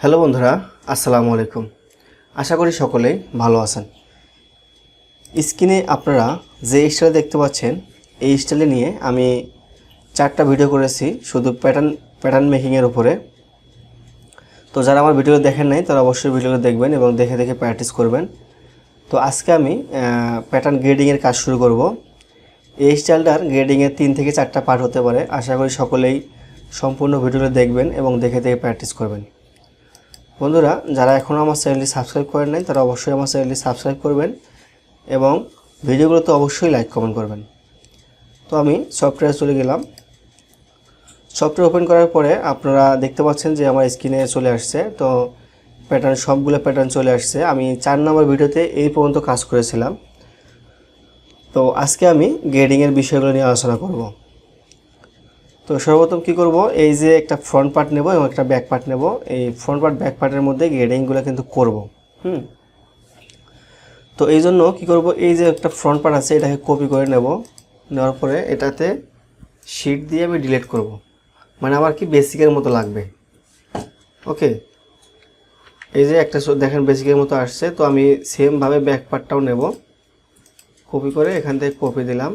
Hello বন্ধুরা, আসসালামু আলাইকুম। আশা করি সকলেই ভালো আছেন। স্ক্রিনে আপনারা যে স্টাইল দেখতে পাচ্ছেন, এই স্টাইলে নিয়ে আমি চারটা ভিডিও করেছি, শুধু প্যাটার্ন প্যাটার্ন মেকিংয়ের উপরে। তো যারা আমার ভিডিও দেখেন নাই, তারা অবশ্যই ভিডিওগুলো দেখবেন এবং দেখে দেখে প্র্যাকটিস করবেন। তো আজকে আমি প্যাটার্ন গ্রেডিংয়ের কাজ শুরু করব। এই স্টাইলটার গ্রেডিংয়ের তিন থেকে চারটা পার্ট হতে পারে। আশা করি সকলেই সম্পূর্ণ ভিডিওটা দেখবেন এবং দেখে দেখে প্র্যাকটিস করবেন। বন্ধুরা, যারা এখনও আমার চ্যানেলটি সাবস্ক্রাইব করেন নাই, তারা অবশ্যই আমার চ্যানেলটি সাবস্ক্রাইব করবেন এবং ভিডিওগুলোতে অবশ্যই লাইক, কমেন্ট করবেন। তো আমি সফটওয়্যার চলে গেলাম। সফটওয়্যার ওপেন করার পরে আপনারা দেখতে পাচ্ছেন যে আমার স্ক্রিনে চলে আসছে। তো প্যাটার্ন সবগুলো প্যাটার্ন চলে আসছে। আমি চার নম্বর ভিডিওতে এই পর্যন্ত কাজ করেছিলাম। তো আজকে আমি গ্রেডিংয়ের বিষয়গুলো নিয়ে আলোচনা করব। তো সর্বপ্রথম কি করব? এই যে একটা ফ্রন্ট পার্ট নেব এবং একটা ব্যাক পার্ট নেব। এই ফ্রন্ট পার্ট ব্যাক পার্টের মধ্যে গ্রেডিংগুলো কিন্তু করব। হুম? তো এই জন্য কী করব? এই যে একটা ফ্রন্ট পার্ট আছে, এটাকে কপি করে নেব। নেওয়ার পরে এটাতে শিট দিয়ে আমি ডিলিট করব। মানে আমার কি বেসিকের মতো লাগবে। ওকে এই যে একটা দেখেন বেসিকের মতো আসছে, তো আমি সেমভাবে ব্যাক পার্টটাও নেব। কপি করে এখান থেকে কপি দিলাম।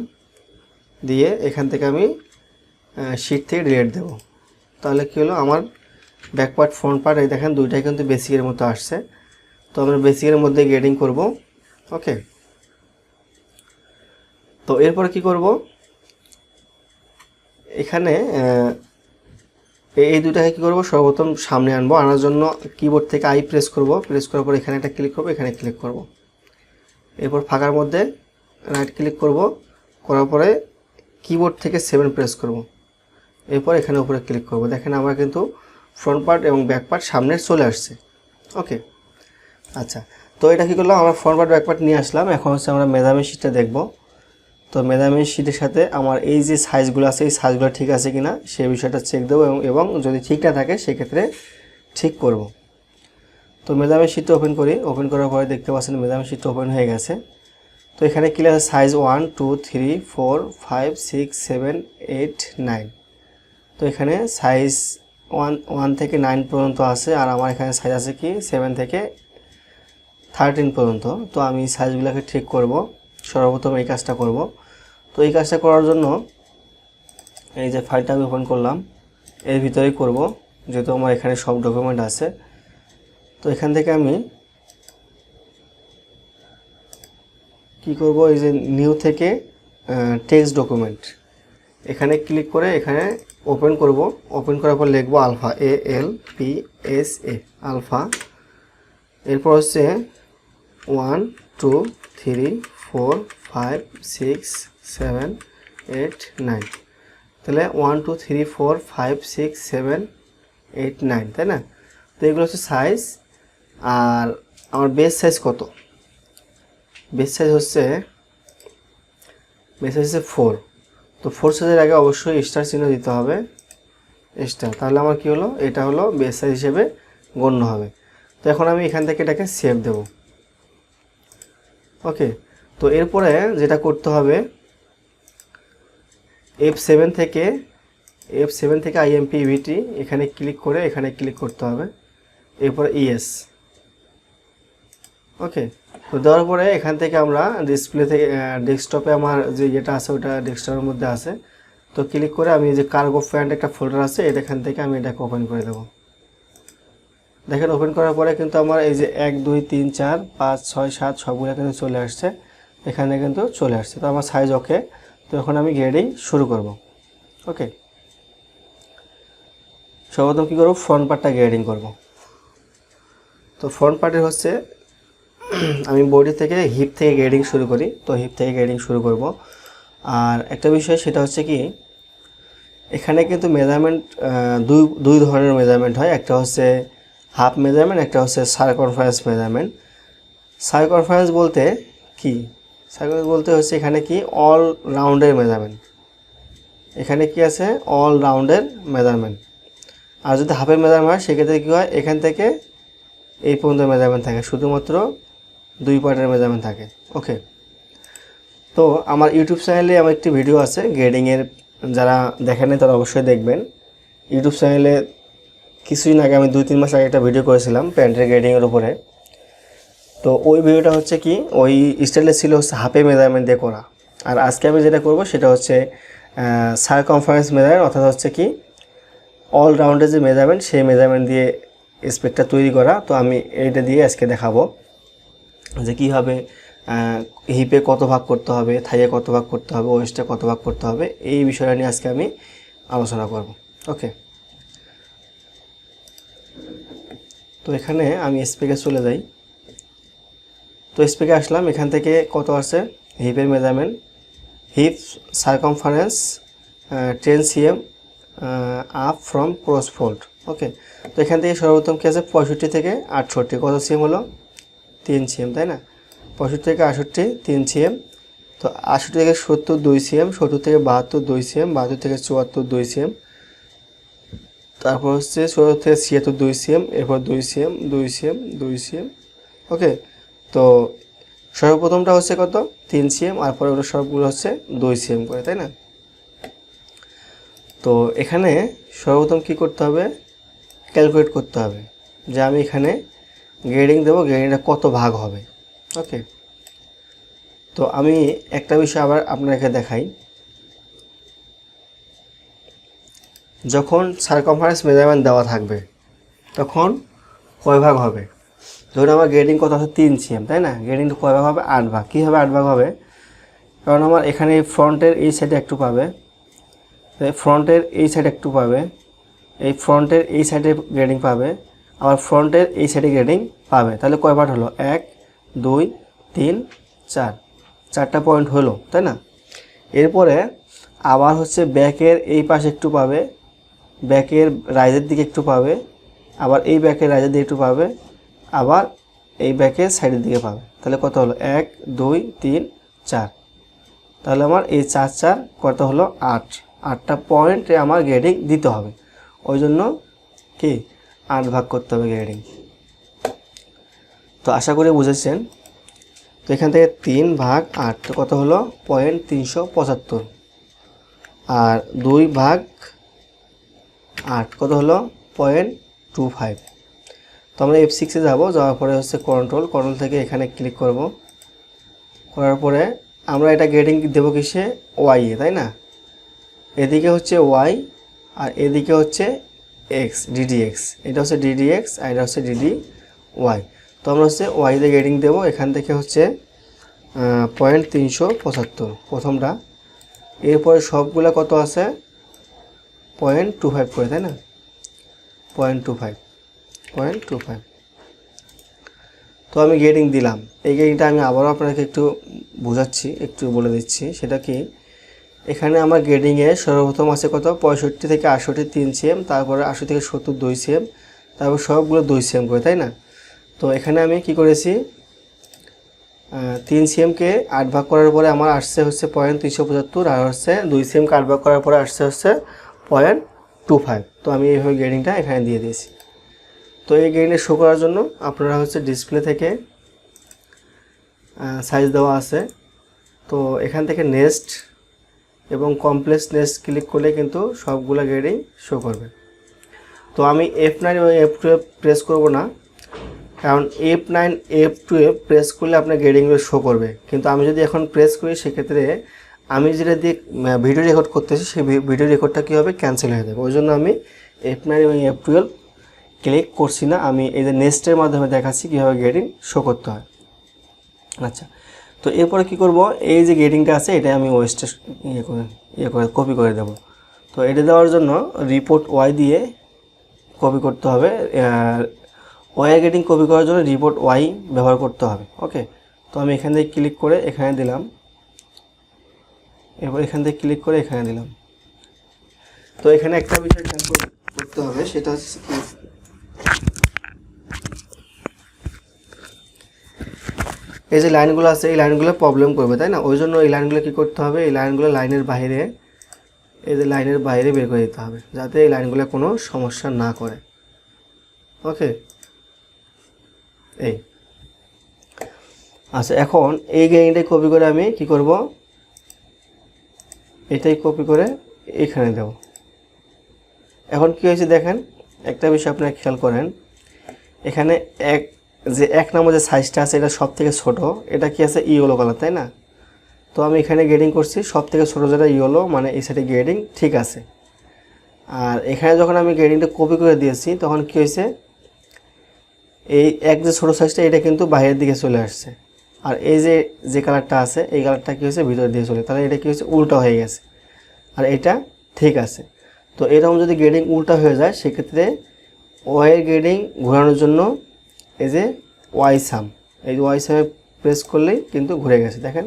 দিয়ে এখান থেকে আমি শিট থেকে ডিলিট দেব। তাহলে কী হলো? আমার ব্যাক পার্ট ফ্রন্ট পার্ট এই দেখেন দুইটাই কিন্তু বেসিকের মতো আসছে। তো আমরা বেসিকের মধ্যে গ্রেডিং করব। ওকে তো এরপরে কি করব? এখানে এই দুটাকে কী করব? সর্বপ্রথম সামনে আনব। আনার জন্য কিবোর্ড থেকে আই প্রেস করব। প্রেস করার পর এখানে একটা ক্লিক করব, এখানে ক্লিক করব। এরপর ফাঁকার মধ্যে রাইট ক্লিক করব। করার পরে কিবোর্ড থেকে সেভেন প্রেস করব। এরপর এখানে উপরে ক্লিক করব। দেখেন আমার কিন্তু ফ্রন্ট পার্ট এবং ব্যাক পার্ট সামনে চলে আসছে। ওকে আচ্ছা। তো এটা কী করলাম? আমরা ফ্রন্ট পার্ট ব্যাক পার্ট নিয়ে আসলাম। এখন হচ্ছে আমরা মেজারমেন্ট শিটটা দেখব। তো মেজারমেন্ট শিটের সাথে আমার এই যে সাইজগুলো আছে, এই সাইজগুলো ঠিক আছে কি না সেই বিষয়টা চেক দেবো এবং এবং যদি ঠিক না থাকে, সেক্ষেত্রে ঠিক করব। তো মেজারমেন্ট শিটটা ওপেন করি। ওপেন করার পরে দেখতে পাচ্ছেন মেজারমেন্ট শিটটা ওপেন হয়ে গেছে। তো এখানে কি আছে? Size one two three four five six seven eight nine তো এখানে সাইজ ওয়ান ওয়ান থেকে নাইন পর্যন্ত আছে, আর আমার এখানে সাইজ আছে কি সেভেন থেকে থার্টিন পর্যন্ত। তো আমি সাইজগুলোকে ঠিক করব, সর্বপ্রথম এই কাজটা করব। তো এই কাজটা করার জন্য এই যে ফাইলটা আমি ওপেন করলাম, এর ভিতরেই করব, যেহেতু আমার এখানে সব ডকুমেন্ট আছে। তো এখান থেকে আমি কি করব, এই যে নিউ থেকে টেক্সট ডকুমেন্ট এখানে ক্লিক করে এখানে ওপেন করব। ওপেন করার পর লিখব alpha A L P S A alpha এরপর হচ্ছে one two three four five six seven eight nine তাহলে one two three four five six seven eight nine তাই না? তো এগুলো হচ্ছে সাইজ আর আমার বেস সাইজ কত? বেস সাইজ হচ্ছে বেস সাইজ হচ্ছে ফোর তো ফোর সাইজের আগে অবশ্যই স্টার চিহ্ন দিতে হবে। স্টার তাহলে আমার কি হলো? এটা হলো বেস সাইজ হিসেবে গণ্য হবে। তো এখন আমি এখান থেকে এটাকে সেভ দেব। ওকে তো এরপরে যেটা করতে হবে এফ সেভেন থেকে এফ সেভেন থেকে আইএমপি ভিটি এখানে ক্লিক করে এখানে ক্লিক করতে হবে। এরপরে ইএস ওকে তো দেওয়ার পরে এখান থেকে আমরা ডিসপ্লে থেকে ডেস্কটপে আমার যে ইয়েটা আছে, ওটা ডেস্কটপের মধ্যে আছে। তো ক্লিক করে আমি যে কার্গো ফ্যান্ড একটা ফোল্ডার আছে এটা এখান থেকে আমি এটাকে ওপেন করে দেবো। দেখেন ওপেন করার পরে কিন্তু আমার এই যে এক, দুই, তিন, চার, পাঁচ, ছয়, সাত সবগুলো কিন্তু চলে আসছে। এখানে কিন্তু চলে আসছে। তো আমার সাইজ ওকে তো এখন আমি গ্রেডিং শুরু করব। ওকে সর্বপ্রথম কী করব? ফ্রন্ট পার্টটা গ্রেডিং করব। তো ফ্রন্ট পার্টের হচ্ছে আমি বডি থেকে হিপ থেকে গ্রেডিং শুরু করি, তো হিপ থেকে গ্রেডিং শুরু করব। আর একটা বিষয় সেটা হচ্ছে কি, এখানে কিন্তু মেজারমেন্ট দুই দুই ধরনের মেজারমেন্ট হয়। একটা হচ্ছে হাফ মেজারমেন্ট একটা হচ্ছে সার্কনফারেন্স মেজারমেন্ট সার্কনফারেন্স বলতে কি? সার্কনফারেন্স বলতে হচ্ছে এখানে কি? অল রাউন্ডের মেজারমেন্ট এখানে কি আছে? অল রাউন্ডের মেজারমেন্ট আর যদি হাফের মেজারমেন্ট হয়, সেক্ষেত্রে কী হয়? এখান থেকে এই পর্যন্ত মেজারমেন্ট থাকে। শুধুমাত্র দুই পার্টের মেজারমেন্ট থাকে। ওকে তো আমার ইউটিউব চ্যানেলে আমার একটি ভিডিও আছে গ্রেডিংয়ের যারা দেখেন তারা অবশ্যই দেখবেন। ইউটিউব চ্যানেলে কিছুদিন আগে আমি দুই তিন মাস আগে একটা ভিডিও করেছিলাম প্যান্টের গ্রেডিংয়ের উপরে। তো ওই ভিডিওটা হচ্ছে কি, ওই স্টাইলে ছিল হচ্ছে হাফে মেজারমেন্ট দিয়ে করা। আর আজকে আমি যেটা করব সেটা হচ্ছে সার কনফারেন্স মেজারমেন্ট অর্থাৎ হচ্ছে কি অল রাউন্ডের যে মেজারমেন্ট সেই মেজারমেন্ট দিয়ে স্পেকটা তৈরি করা। তো আমি এইটা দিয়ে আজকে দেখাবো। যে কীভাবে হিপে কত ভাগ করতে হবে থাইয়ে কত ভাগ করতে হবে ওয়েস্টে কত ভাগ করতে হবে, এই বিষয়টা নিয়ে আজকে আমি আলোচনা করব। ওকে তো এখানে আমি স্পেকে চলে যাই। তো স্পেকে আসলাম, এখান থেকে কত আছে হিপের measurement hip circumference ten cm up from cross fold okay তো এখান থেকে সর্বপ্রথম কী আছে? পঁয়ষট্টি থেকে আটষট্টি। কত সিএম হলো? তিন সিএম, তাই না? পঁয়ষট্টি থেকে আটষট্টি, তিন সিএম। তো আটষট্টি থেকে সত্তর, দুই সিএম। সত্তর থেকে বাহাত্তর, দুই সিএম। বাহাত্তর থেকে চুয়াত্তর, দুই সিএম। তারপর হচ্ছে চুয়াত্তর থেকে ছিয়াত্তর, দুই সিএম। এরপর দুই সিএম দুই সিএম দুই সিএম। ওকে? তো সর্বপ্রথমটা হচ্ছে কত? তিন সিএম। আর পরে ওগুলো সবগুলো হচ্ছে দুই সিএম করে, তাই না? তো এখানে সর্বপ্রথম কি করতে হবে? ক্যালকুলেট করতে হবে। যে আমি এখানে গ্রেডিং দেবো গ্রেডিংটা কত ভাগ হবে? ওকে তো আমি একটা বিষয় আবার আপনাকে দেখাই। যখন সার্কমফারেন্স মেজারমেন্ট দেওয়া থাকবে, তখন কয় ভাগ হবে? ধরুন আমার গ্রেডিং কত আছে? তিন সিএম তাই না? গ্রেডিংটা কয় ভাগ হবে? আট ভাগ। কীভাবে আট ভাগ হবে? কারণ আমার এখানে ফ্রন্টের এই সাইডে একটু পাবে। ফ্রন্টের এই সাইডে একটু পাবে। এই ফ্রন্টের এই সাইডে গ্রেডিং পাবে। আবার ফ্রন্টের এই সাইডে গ্রেডিং পাবে। তাহলে কয় পার্ট হলো? এক, দুই, তিন, চার। চারটা পয়েন্ট হলো, তাই না? এরপরে আবার হচ্ছে ব্যাকের এই পাশে একটু পাবে ব্যাকের রাইজের দিকে একটু পাবে, আবার এই ব্যাকের রাইজের দিকে একটু পাবে, আবার এই ব্যাকের সাইডের দিকে পাবে। তাহলে কত হলো? এক, দুই, তিন, চার। তাহলে আমার এই চার চার কত হলো? আট। আটটা পয়েন্টে আমার গ্রেডিং দিতে হবে। ওই জন্য কি? আট ভাগ করতে হবে গ্রেডিং তো আশা করি বুঝেছেন। তো এখান থেকে তিন ভাগ আট কত হলো? পয়েন্ট তিনশো পঁচাত্তর। আর দুই ভাগ আট, কত হলো? পয়েন্ট টু ফাইভ তো আমরা এফ সিক্সে যাব, যাওয়ার পরে হচ্ছে কন্ট্রোল কন্ট্রোল থেকে এখানে ক্লিক করব। করার পরে আমরা এটা গ্রেডিং দেবো কিসে? ওয়াই এ, তাই না? এদিকে হচ্ছে ওয়াই আর এদিকে হচ্ছে এক্স ডিডি এক্স এটা হচ্ছে ডিডি এক্স আর এটা হচ্ছে ডিডি ওয়াই তো আমরা হচ্ছে ওয়াইতে গ্রেডিং দেবো। এখান থেকে হচ্ছে পয়েন্ট তিনশো পঁচাত্তর। প্রথমটা। এরপরে সবগুলো কত আছে? পয়েন্ট টু ফাইভ করে, তাই না? Point two five point two five তো আমি গ্রেডিং দিলাম। এই গ্রেডিংটা আমি আবারও আপনাকে একটু বোঝাচ্ছি, একটু বলে দিচ্ছি। সেটা কি? এখানে আমার গ্রেডিংয়ে সর্বপ্রথম আছে কত? পঁয়ষট্টি থেকে আটষট্টি তিন সিএম তারপরে আশি থেকে সত্তর দুই সিএম তারপর সবগুলো দুই সিএম করে, তাই না? তো এখানে আমি কি করেছি? তিন সিএমকে আট ভাগ করার পরে আমার আসছে হচ্ছে পয়েন্ট তিনশো পঁচাত্তর, আর হচ্ছে দুই সিএমকে আট ভাগ করার পরে আসছে হচ্ছে পয়েন্ট টু ফাইভ তো আমি এইভাবে গ্রেডিংটা এখানে দিয়ে দিয়েছি। তো এই গ্রেডিংটা শো করার জন্য আপনারা হচ্ছে ডিসপ্লে থেকে সাইজ দেওয়া আছে। তো এখান থেকে নেক্সট এবং কমপ্লেক্স নেক্সট ক্লিক করলে কিন্তু সবগুলো গ্রেডিং শো করবে। তো আমি এফ নাইন এবং এফ টুয়েলভ প্রেস করব না, কারণ F nine F twelve press করলে আপনার গ্রেডিংগুলো শো করবে। কিন্তু আমি যদি এখন প্রেস করি, সেক্ষেত্রে আমি যেটা দিয়ে ভিডিও রেকর্ড করতেছি, সেই ভিডিও রেকর্ডটা কী হবে ক্যান্সেল হয়ে যাবে? ওই জন্য আমি এফ নাইন এবং এফ টুয়েলভ ক্লিক করছি না। আমি এই যে নেক্সটের মাধ্যমে দেখাচ্ছি কীভাবে গ্রেডিং শো করতে হয়। আচ্ছা তো এরপরে কি করব? এই যে গ্রেডিংটা আছে এটা আমি ওয়েস্টে ইয়ে করে ইয়ে করে কপি করে দেব। তো এটা দেওয়ার জন্য রিপোর্ট ওয়াই দিয়ে কপি করতে হবে। ওয়াই গ্রেডিং কপি করার জন্য রিপোর্ট ওয়াই ব্যবহার করতে হবে। ওকে তো আমি এখান থেকে ক্লিক করে এখানে দিলাম। এরপর এখান থেকে ক্লিক করে এখানে দিলাম। তো এখানে একটা বিষয় খেয়াল করতে হবে, সেটা হচ্ছে এই যে লাইনগুলো আছে, এই লাইনগুলো প্রবলেম করবে, তাই না? ওই জন্য এই লাইনগুলো কী করতে হবে? এই লাইনগুলো লাইনের বাইরে, এই যে লাইনের বাইরে বের করে দিতে হবে, যাতে এই লাইনগুলো কোনো সমস্যা না করে। ওকে এই। আচ্ছা এখন এই গ্যাংটাই কপি করে আমি কি করব? এটাই কপি করে এখানে দেব। এখন কি হয়েছে দেখেন? একটা বিষয় আপনারা খেয়াল করেন। এখানে এক যে এক নম্বর যে সাইজটা আছে, এটা সব থেকে ছোটো। এটা কি আছে? ইয়েলো কালার তাই না? তো আমি এখানে গ্রেডিং করছি সব থেকে ছোটো যেটা ইয়েলো মানে এই সাইডে গ্রেডিং ঠিক আছে। আর এখানে যখন আমি গ্রেডিংটা কপি করে দিয়েছি, তখন কি হয়েছে? এই এক যে ছোটো সাইজটা এটা কিন্তু বাইরের দিকে চলে আসছে। আর এই যে যে কালারটা আছে, এই কালারটা কী হয়েছে? ভিতরের দিকে চলে। তাহলে এটা কী হয়েছে? উল্টা হয়ে গেছে। আর এটা ঠিক আছে। তো এরকম যদি গ্রেডিং উল্টা হয়ে যায়, সেক্ষেত্রে ওয়াইয়ের গ্রেডিং ঘোরানোর জন্য এই যে ওয়াই সাম এই যে ওয়াই সামে প্রেস করলেই কিন্তু ঘুরে গেছে, দেখেন।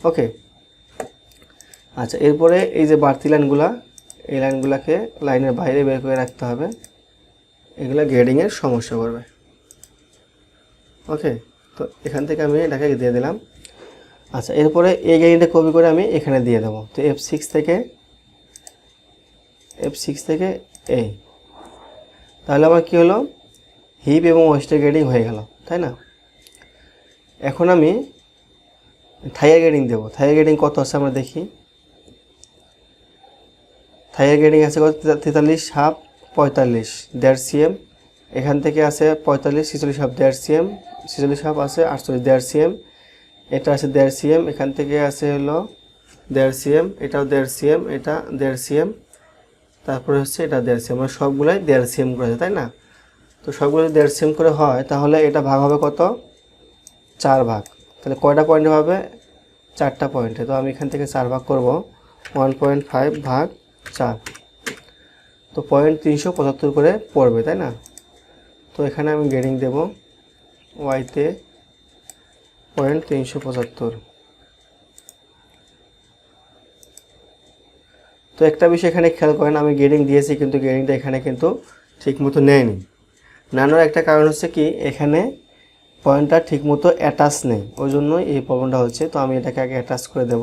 ওকে আচ্ছা এরপরে এই যে বাড়তি লাইনগুলা, এই লাইনগুলোকে লাইনের বাইরে বের করে রাখতে হবে। এগুলো গ্রেডিংয়ের সমস্যা করবে। ওকে তো এখান থেকে আমি এটাকে দিয়ে দিলাম। আচ্ছা এরপরে এই গ্রেডিংটা কপি করে আমি এখানে দিয়ে দেবো। তো এফ সিক্স থেকে এফ সিক্স থেকে এই তাহলে আমার কী হলো? হিপ এবং ওয়েস্টের গ্রেডিং হয়ে গেল, তাই না? এখন আমি থাইয়ের গ্রেডিং দেবো। থাইয়ের গ্রেডিং কত আছে আমরা দেখি। থাইয়ের গ্রেডিং আছে কত? তেতাল্লিশ হাফ পঁয়তাল্লিশ, দেড় সিএম। এখান থেকে আছে পঁয়তাল্লিশ, ছিচল্লিশ হাফ দেড় সিএম। ছিচল্লিশ হাফ আছে আটচল্লিশ, দেড় সিএম। এটা আছে দেড় সিএম। এখান থেকে আছে হলো দেড় সিএম। এটাও দেড় সিএম, এটা দেড় সিএম। তারপরে হচ্ছে এটা দেড় সিএম। মানে সবগুলোই দেড় সিএম করে আছে তাই না? তো সবগুলো যদি দেড় সিএম করে হয়, তাহলে এটা ভাগ হবে কত? চার ভাগ। তাহলে কয়টা পয়েন্টে হবে? চারটা পয়েন্টে তো আমি এখান থেকে চার ভাগ করব। ওয়ান পয়েন্ট ফাইভ ভাগ চার। তো পয়েন্ট তিনশো পঁচাত্তর করে পড়বে, তাই না? তো এখানে আমি গ্রেডিং দেব। ওয়াইতে পয়েন্ট তিনশো পঁচাত্তর। তো একটা বিষয় এখানে খেয়াল করেন, আমি গ্রেডিং দিয়েছি, কিন্তু গ্রেডিংটা এখানে কিন্তু ঠিক মতো নেয়নি। নানোর একটা কারণ হচ্ছে কি, এখানে পয়েন্টটা ঠিকমতো অ্যাটাচ নেই। ওই জন্যই এই প্রবলেমটা হচ্ছে। তো আমি এটাকে আগে অ্যাটাচ করে দেব।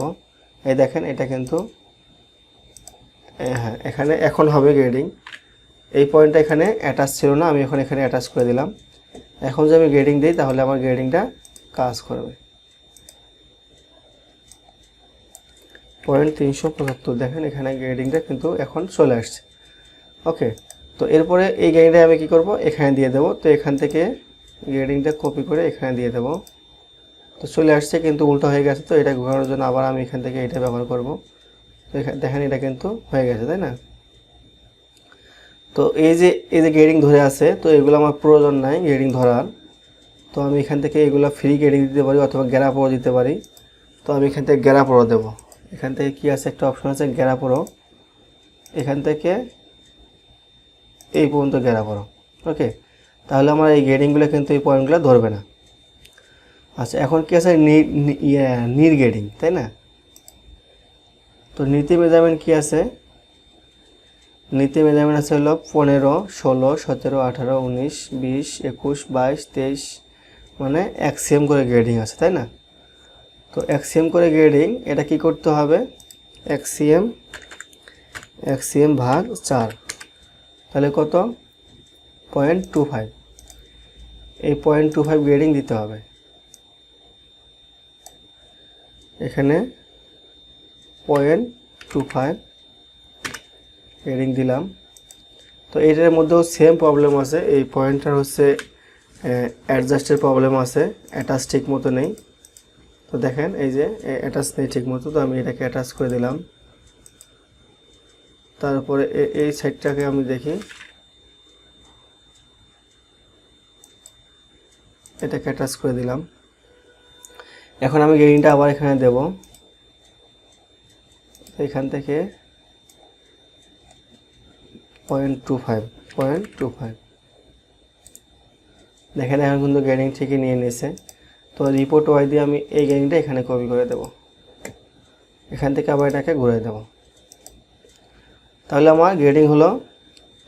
এই দেখেন, এটা কিন্তু হ্যাঁ এখানে এখন হবে গ্রেডিং এই পয়েন্টটা এখানে অ্যাটাচ ছিল না, আমি এখন এখানে অ্যাটাচ করে দিলাম। এখন যদি আমি গ্রেডিং দিই, তাহলে আমার গ্রেডিংটা কাজ করবে। পয়েন্ট তিনশো পঁচাত্তর, দেখেন এখানে গ্রেডিংটা কিন্তু এখন চলে আসছে। ওকে তো এরপরে এই গ্রেডিংটা আমি কি করব? এখানে দিয়ে দেবো। তো এখান থেকে গ্রেডিংটা কপি করে এখানে দিয়ে দেবো। তো চলে আসছে কিন্তু উল্টো হয়ে গেছে তো, এটা ঘোরানোর জন্য আবার আমি এখান থেকে এটা ব্যবহার করব। তো দেখেন এটা কিন্তু হয়ে গেছে, তাই না? তো এই যে এই যে গ্রেডিং ধরে আছে, তো এগুলো আমার প্রয়োজন নাই গ্রেডিং ধরার। তো আমি এখান থেকে এগুলো ফ্রি গ্রেডিং দিতে পারি অথবা গ্যারাপোরো দিতে পারি। তো আমি এখান থেকে গ্যারাপোরো দেবো। এখান থেকে কি আছে? একটা অপশন আছে গ্যারাপোরো এখান থেকে এই পর্যন্ত ঘেরা করো ওকে তাহলে আমার এই গ্রেডিংগুলো কিন্তু এই পয়েন্টগুলো ধরবে না। আচ্ছা এখন কি আছে? নি- নি- ইয়ে, নির তাই না? তো নীতি মেজারমেন্ট কি আছে? নীতি মেজারমেন্ট আছে হলো পনেরো ষোলো সতেরো আঠারো উনিশ বিশ একুশ বাইশ তেইশ মানে এক সেম করে গ্রেডিং আছে তাই না? তো এক সিএম করে গ্রেডিং এটা কি করতে হবে? এক সিএম এক সিএম ভাগ চার। তাহলে কত? পয়েন্ট টু ফাইভ এই পয়েন্ট টু ফাইভ গ্রেডিং দিতে হবে। এখানে পয়েন্ট টু ফাইভ গ্রেডিং দিলাম। তো এটার মধ্যেও সেম প্রবলেম আছে। এই পয়েন্টটার হচ্ছে অ্যাডজাস্টের প্রবলেম আছে। অ্যাটাচ ঠিক মতো নেই। তো দেখেন, এই যে অ্যাটাচ নেই ঠিক মতো। তো আমি এটাকে অ্যাটাচ করে দিলাম। তারপরে এই সাইডটাকে আমি দেখি। এটাকে অ্যাটাচ করে দিলাম। এখন আমি গ্রেডিংটা আবার এখানে দেব। এখান থেকে point two five point two five দেখেন, এখন কিন্তু গ্রেডিং ঠিকই নিয়ে নিয়েছে। তো রিপোর্ট ওয়াই দিয়ে আমি এই গ্রেডিংটা এখানে কপি করে দেব। এখান থেকে আবার এটাকে ঘুরে দেব। তাহলে আমার গ্রেডিং হলো,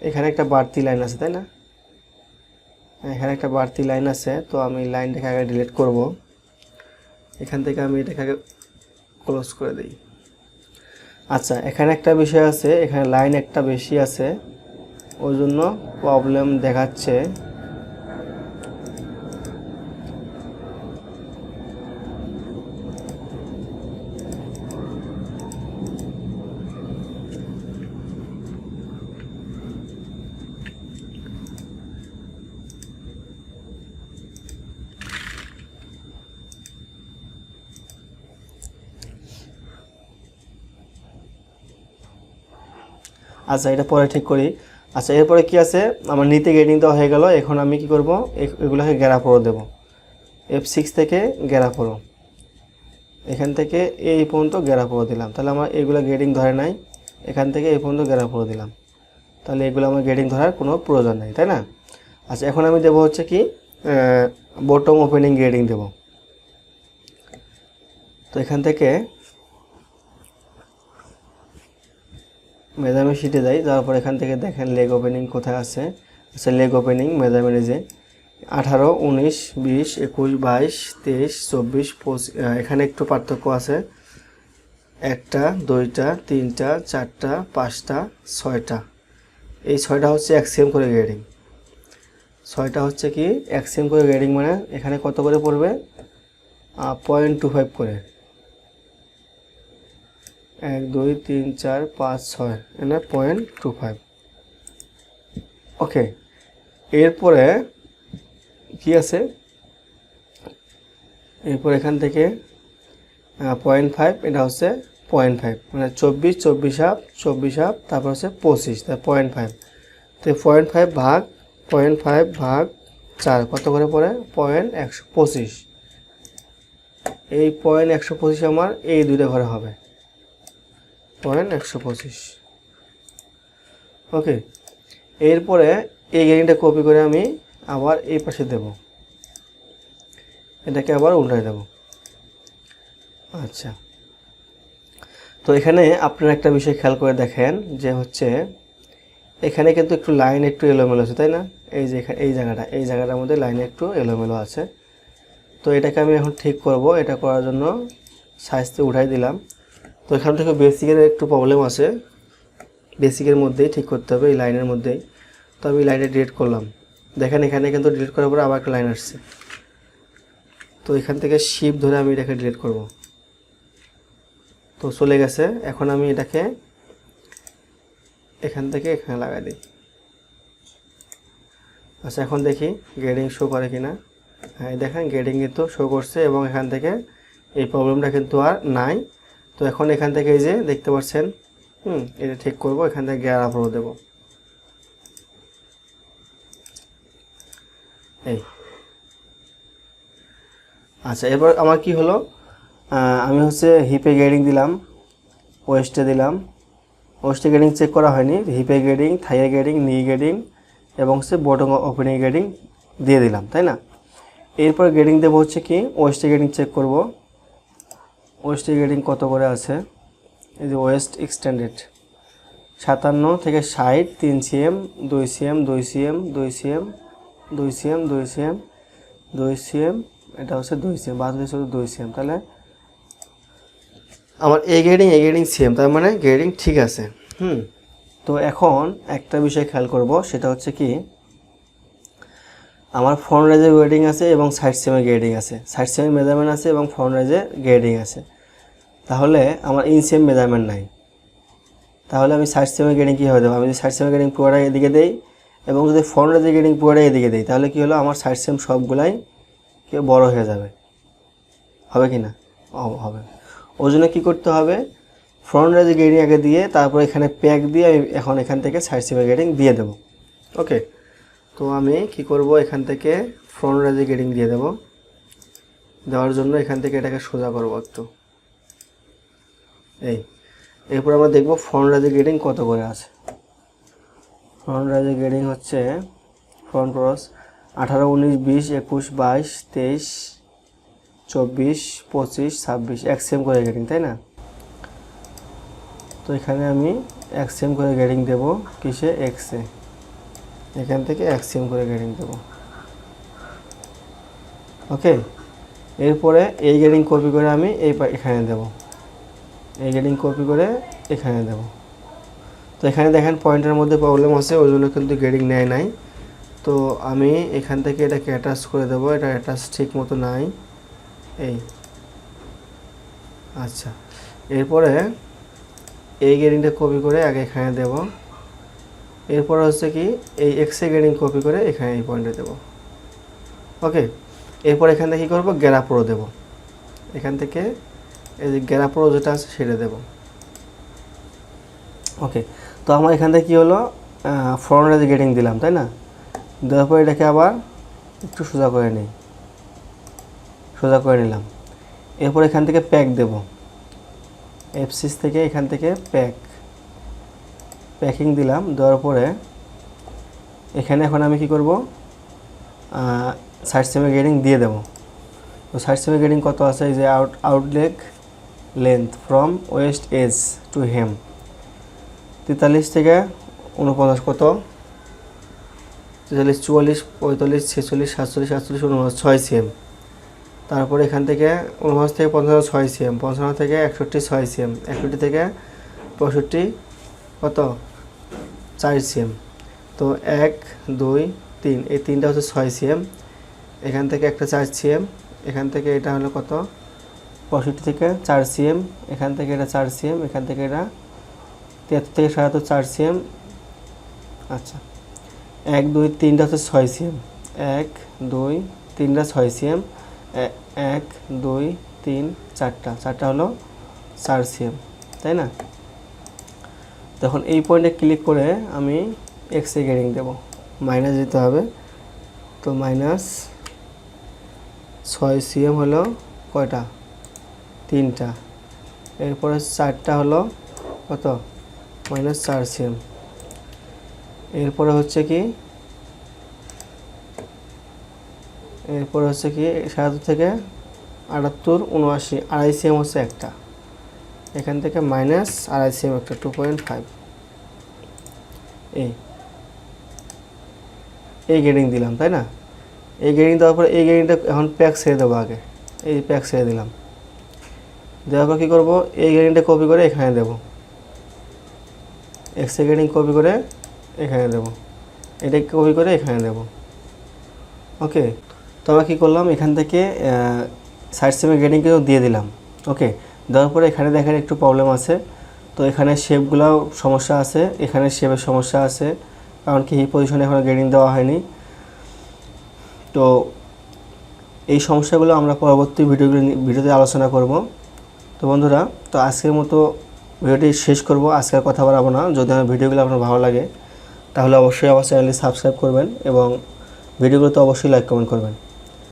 এখানে একটা বাড়তি লাইন আছে, তাই না? এখানে একটা বাড়তি লাইন আছে, তো আমি লাইনটাকে আগে ডিলিট করব। এখান থেকে আমি এটাকে আগে ক্লোজ করে দিই। আচ্ছা এখানে একটা বিষয় আছে, এখানে লাইন একটা বেশি আছে, ওই জন্য প্রবলেম দেখাচ্ছে। আচ্ছা এটা পরে ঠিক করি। আচ্ছা এরপরে কি আছে? আমার নিতে গ্রেডিং দেওয়া হয়ে গেল। এখন আমি কি করব? এগুলোকে গ্যারা পড়ো দেবো। এফ সিক্স থেকে গ্যারা পড়ো এখান থেকে এই পর্যন্ত গ্যারা পড়ো দিলাম। তাহলে আমার এগুলো গ্রেডিং ধরে নাই। এখান থেকে এই পর্যন্ত গ্যারা পড়ো দিলাম। তাহলে এগুলো আমার গ্রেডিং ধরার কোনো প্রয়োজন নেই, তাই না? আচ্ছা এখন আমি দেবো হচ্ছে কি বটম ওপেনিং গ্রেডিং দেবো। তো এখান থেকে মেজারমেন্ট শিটে যাই, যাওয়ার পর এখান থেকে দেখেন লেগ ওপেনিং কোথায় আছে। আচ্ছা লেগ ওপেনিং মেজারমেন্টে আঠারো, উনিশ, বিশ, একুশ, বাইশ, তেইশ, চব্বিশ, পঁচিশ এখানে একটু পার্থক্য আছে। একটা, দুইটা, তিনটা, চারটা, পাঁচটা, ছয়টা। এই ছয়টা হচ্ছে অ্যাক্সিয়াম করে গ্রেডিং ছয়টা হচ্ছে কি অ্যাক্সিয়াম করে গ্রেডিং মানে এখানে কত করে পড়বে? পয়েন্ট টু ফাইভ করে। এক, দুই, তিন, চার, পাঁচ, ছয় এখানে পয়েন্ট টু ফাইভ ওকে এরপরে কি আছে? এরপর এখান থেকে পয়েন্ট ফাইভ এটা হচ্ছে পয়েন্ট ফাইভ মানে চব্বিশ চব্বিশ হাফ চব্বিশ হাফ, তারপর হচ্ছে পঁচিশ, তার পয়েন্ট ফাইভ তো পয়েন্ট ফাইভ ভাগ পয়েন্ট ফাইভ ভাগ চার, কত করে পড়ে? পয়েন্ট একশো পঁচিশ। এই পয়েন্ট একশো পঁচিশ আমার এই দুইটা ঘরে হবে। পয়েন্ট একশো পঁচিশ। ওকে, এরপরে এই গ্যারিংটা কপি করে আমি আবার এই পাশে দেব। এটাকে আবার উল্টায় দেব। আচ্ছা। তো এখানে আপনারা একটা বিষয় খেয়াল করে দেখেন যে হচ্ছে এখানে কিন্তু একটু লাইন একটু এলোমেলো আছে, তাই না? এই যে এই জায়গাটা, এই জায়গাটার মধ্যে লাইন একটু এলোমেলো আছে। তো এটাকে আমি এখন ঠিক করব। এটা করার জন্য সাইজতে উঠাই দিলাম। তো এখান থেকে বেসিকের একটু প্রবলেম আছে। বেসিকের মধ্যেই ঠিক করতে হবে, এই লাইনের মধ্যেই। তো আমি লাইনে ডিলিট করলাম। দেখেন এখানে কিন্তু ডিলিট করার পরে আবার একটা লাইন আসছে। তো এখান থেকে শিপ ধরে আমি এটাকে ডিলিট করব। তো চলে গেছে। এখন আমি এটাকে এখান থেকে এখানে লাগাই দিই। আচ্ছা এখন দেখি গ্রেডিং শো করে কিনা। হ্যাঁ দেখেন গ্রেডিং কিন্তু শো করছে এবং এখান থেকে এই প্রবলেমটা কিন্তু আর নাই। তো এখন এখান থেকে এই যে দেখতে পাচ্ছেন, হুম, এটা ঠিক করব, এখান থেকে গ্যার আপলোড দেবো। এই। আচ্ছা এবার আমার কি হলো? আমি হচ্ছে হিপে গ্রেডিং দিলাম, ওয়েস্টে দিলাম। ওয়েস্টে গ্রেডিং চেক করা হয়নি, হিপে গ্রেডিং, থাইয়ে গ্রেডিং নি গ্রেডিং এবং হচ্ছে বটম ওপেনিং গ্রেডিং দিয়ে দিলাম, তাই না? এরপর গ্রেডিং দেবো হচ্ছে কি, ওয়েস্টে গ্রেডিং চেক করব। ওয়েস্টে গ্রেডিং কত করে আছে? এই যে ওয়েস্ট এক্সটেন্ডেড সাতান্ন থেকে ষাট, তিন সিএম দুই সিএম দুই সিএম দুই সিএম দুই সিএম দুই সিএম দুই সিএম এটা হচ্ছে দুই সিএম হচ্ছে শুধু দুই সিএম তাহলে আমার এ গ্রেডিং এ গ্রেডিং সিএম তার মানে গ্রেডিং ঠিক আছে। হুম, তো এখন একটা বিষয় খেয়াল করব, সেটা হচ্ছে কি, আমার ফ্রন্ট রাইজে গ্রেডিং আছে এবং সাইড সিএমের গ্রেডিং আছে। সাইড সিএমের মেজারমেন্ট আছে এবং ফ্রন্ট রাইজে গ্রেডিং আছে। তাহলে আমার ইন সিএম মেজারমেন্ট নাই। তাহলে আমি সাইড সিএমের গ্রেডিং কীভাবে দেবো? আমি যদি সাইড সিএমের গ্রেডিং পুরোটা এদিকে দেই এবং যদি ফ্রন্ট রাইজে গ্রেডিং পুরোটা এদিকে দিই, তাহলে কী হলো? আমার সাইড সেম সবগুলাই কি বড় হয়ে যাবে। হবে কি না? হবে। ওই জন্য কী করতে হবে? ফ্রন্ট রাইজে গ্রেডিং আগে দিয়ে, তারপর এখানে প্যাক দিয়ে আমি এখন এখান থেকে সাইড সিএমের গ্রেডিং দিয়ে দেবো। ওকে তো আমি কি করব? এখান থেকে ফ্রন্ট রাইজে গ্রেডিং দিয়ে দেবো। দেওয়ার জন্য এখান থেকে এটাকে সোজা করব একটু। এই, এরপর আমরা দেখব ফ্রন্ট রাইজে গ্রেডিং কত করে আছে। ফ্রন্ট রাইজে গ্রেডিং হচ্ছে ফ্রন্ট ক্রস আঠারো, উনিশ, বিশ, একুশ, বাইশ, তেইশ, চব্বিশ, পঁচিশ, ছাব্বিশ, এক সেম করে গ্রেডিং তাই না? তো এখানে আমি এক সেম করে গ্রেডিং দেবো কিসে? এক্সে এখান থেকে এক সেম করে গ্রেডিং দেবো। ওকে এরপরে এই গ্রেডিং কপি করে আমি এই এখানে দেবো। এই গ্রেডিং কপি করে এখানে দেব। তো এখানে দেখেন পয়েন্টের মধ্যে প্রবলেম আছে ওই জন্য কিন্তু গ্রেডিং নেয় নাই। তো আমি এখান থেকে এটাকে অ্যাটাচ করে দেবো, এটা অ্যাটাচ ঠিক মতো নাই। এই আচ্ছা। এরপরে এই গ্রেডিংটা কপি করে আগে এখানে দেব। এরপর হচ্ছে কি, এই এক্সে গ্রেডিং কপি করে এখানে এই পয়েন্টে দেব। ওকে এরপর এখান থেকে কী করব? গ্যারাপ্রো দেব। এখান থেকে এই যে গ্যারাপ্রো যেটা আছে সেটা দেব। ওকে, তো আমার এখান থেকে কী হলো? ফ্রন্ট রেজ গেটিং দিলাম, তাই না? দেওয়ার পর এটাকে আবার একটু সোজা করে নিই। সোজা করে নিলাম। এরপর এখান থেকে প্যাক দেব। এফসিস থেকে এখান থেকে প্যাক প্যাকিং দিলাম, দেওয়ার পরে এখানে এখন আমি কি করব? সাইড সেমে গেটিং দিয়ে দেবো। তো সাইড সেমে গেটিং কত আছে? এই যে out out leg length from waist edge to hem তেতাল্লিশ থেকে উনপঞ্চাশ কত? তেতাল্লিশ, চুয়াল্লিশ, পঁয়তাল্লিশ, ছেচল্লিশ, সাতচল্লিশ সাতচল্লিশ উনপঞ্চাশ ছয় সিএম তারপরে এখান থেকে উনপঞ্চাশ থেকে পঞ্চান্ন, ছয় সিএম পঞ্চান্ন থেকে একষট্টি, ছয় সিএম একষট্টি থেকে পঁয়ষট্টি, কত? চার সিএম তো এক, দুই, তিন। এই তিনটা হচ্ছে ছয় সিএম এখান থেকে একটা চার সিএম এখান থেকে এটা হলো কত? পঁয়ষট্টি থেকে চার সিএম, এখান থেকে এটা চার সিএম, এখান থেকে এটা তিয়াত্তর থেকে সাতাত্তর চার সিএম। আচ্ছা এক, দুই, তিনটা হচ্ছে ছয় সিএম। এক, দুই, তিনটা ছয় সিএম। এক, দুই, তিন, চারটা। চারটা হলো চার সিএম, তাই না? তখন এই পয়েন্টে ক্লিক করে আমি এক্সে গেটিং দেব। মাইনাস দিতে হবে। তো মাইনাস ছয় সিএম হলো কয়টা? তিনটা। এরপরে চারটা হলো কত? মাইনাস চার সিএম এরপরে হচ্ছে কি? এরপরে হচ্ছে কি? সাতাত্তর থেকে আটাত্তর, উনআশি। আড়াই সিএম হচ্ছে একটা। এখান থেকে মাইনাস আড়াই সিএম একটা, টু পয়েন্ট ফাইভ। এই। এই গ্রেডিং দিলাম, তাই না? এই গ্রেডিং দেওয়ার পর এই গ্রেডিংটা এখন প্যাক ছেড়ে দেবো আগে। এই প্যাক ছেড়ে দিলাম। পর কী করব, এই গ্রেডিংটা কপি করে এখানে দেবো। এক্স গ্রেডিং কপি করে এখানে দেবো। এটাকে কপি করে এখানে দেবো। ওকে তো আমরা কী করলাম, এখান থেকে সাইড সেমে গ্রেডিং কিন্তু দিয়ে দিলাম। ওকে দেওয়ার পরে এখানে দেখেন একটু প্রবলেম আছে। তো এখানে শেপগুলো সমস্যা আছে। এখানে শেপের সমস্যা আছে। কারণ কি, এই পজিশনে এখনও গ্রেডিং দেওয়া হয়নি। তো এই সমস্যাগুলো আমরা পরবর্তী ভিডিওগুলো ভিডিওতে আলোচনা করব। তো বন্ধুরা, তো আজকের মতো ভিডিওটি শেষ করব। আজকের কথা বাড়াবো না। যদি আমার ভিডিওগুলো আপনার ভালো লাগে, তাহলে অবশ্যই আমার চ্যানেলটি সাবস্ক্রাইব করবেন এবং ভিডিওগুলো তো অবশ্যই লাইক কমেন্ট করবেন।